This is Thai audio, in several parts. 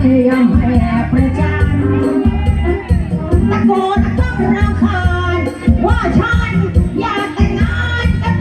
เพียงแผ่ประจานตะโกนต้องรำคาญว่าฉันอยากแต่งานกับ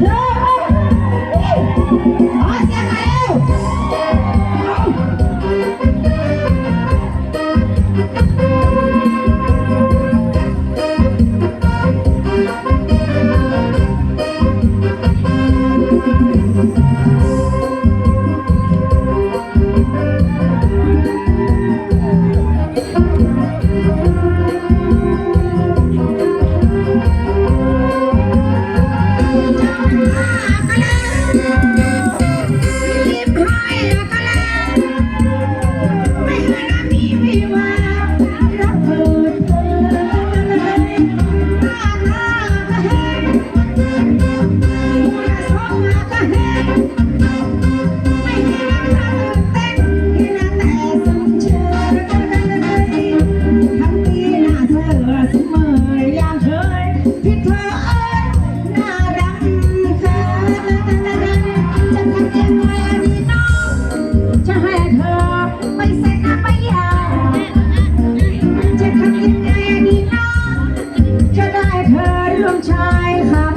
จะได้เธอร่วมชายคำ